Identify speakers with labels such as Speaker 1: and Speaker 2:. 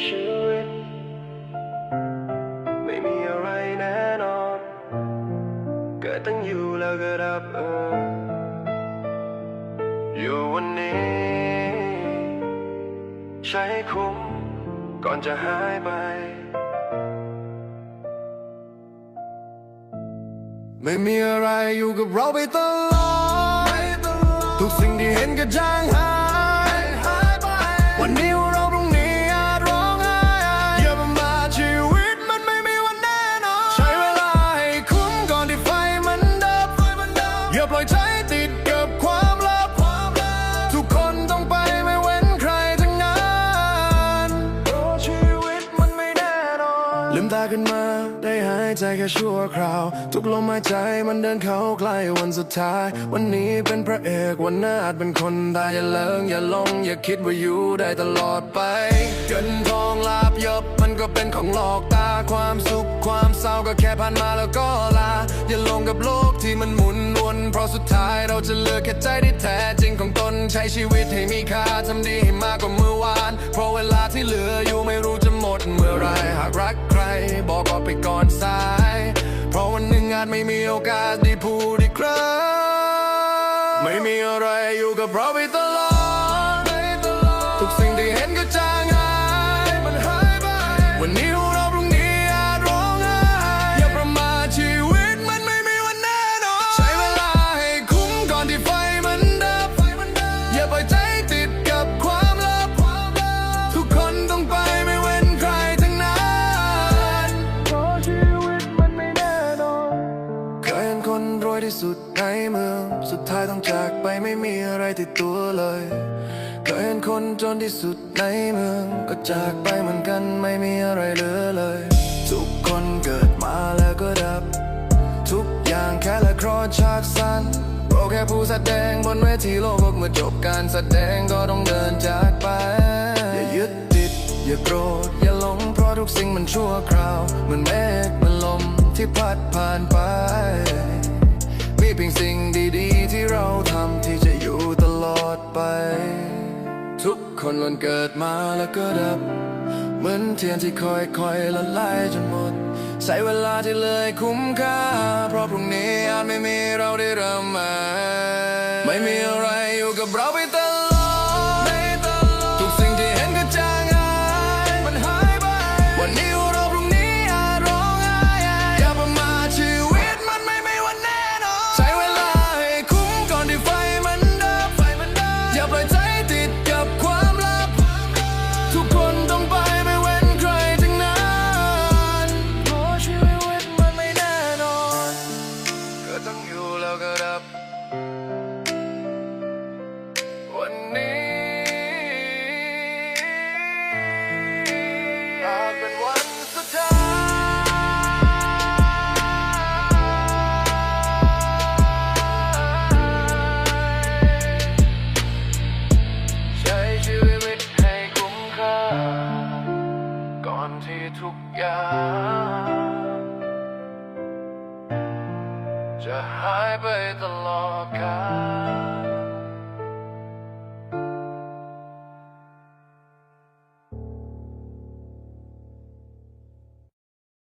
Speaker 1: ชีวิตไม่มีอะไรแน่นอนเกิดตั้งอยู่แล้วก็ดับเอออยู่วันนี้ ใช้คุ้มก่อนจะหายไป
Speaker 2: ไม่มีอะไรอยู่กับเราไปตลอดทุกสิ่งที่เห็นก็จางหาย ขึ้นมา ได้หายใจแค่ชั่วคราว ทุกลมหายใจมันเดินเข้าใกล้วันสุดท้าย วันนี้เป็นพระเอกวันหน้าอาจเป็นคนตายอย่าเลิงอย่าลง อย่าคิดว่าอยู่ได้ตลอดไป เงินทองลาบยศมันก็เป็นของหลอกตาความสุขความเศร้าก็แค่ผ่านมาแล้วก็ลา อย่าลงกับโลกที่มันหมุนวนเพราะสุดท้ายเราจะเลือกแค่ใจที่แท้จริงของตนใช้ชีวิตให้มีค่าทำดีให้มากกว่าเมื่อวาน เพราะเวลาที่เหลืออยู่ไม่รู้จะหมดเมื่อไรหากรัก บอกออกไปก่อนสาย เพราะวันหนึ่งอาจไม่มีโอกาสได้พูดอีกครั้งไม่มีอะไรอยู่กับเราไปตลอด ต้องจากไปไม่มีอะไรติดตัวเลยเคยเห็นคนจนที่สุดในเมือง ก็จากไปเหมือนกันไม่มีอะไรเหลือเลย ทุกคนเกิดมาแล้วก็ดับ ทุกอย่างแค่ละครฉากสั้นเราแค่ผู้แสดงบนเวทีโลกเมื่อจบการแสดงก็ต้องเดินจากไป อย่ายึดติด อย่าโกรธ อย่าหลงเพราะทุกสิ่งมันชั่วคราวเหมือนเมฆเหมันลมที่พัดผ่านไป มีเพียงสิ่งดีๆ ที่เราทำที่จะอยู่ตลอดไป ทุกคนล้วนเกิดมาแล้วก็ดับ เหมือนเทียนที่ค่อยๆละลายจนหมด ใช้เวลาที่เลยคุ้มค่า เพราะพรุ่งนี้อาจไม่มีเราได้เริ่มใหม่ไม่มีอะไรอยู่กับเราไปตลอด จะหายไปตลอดกาล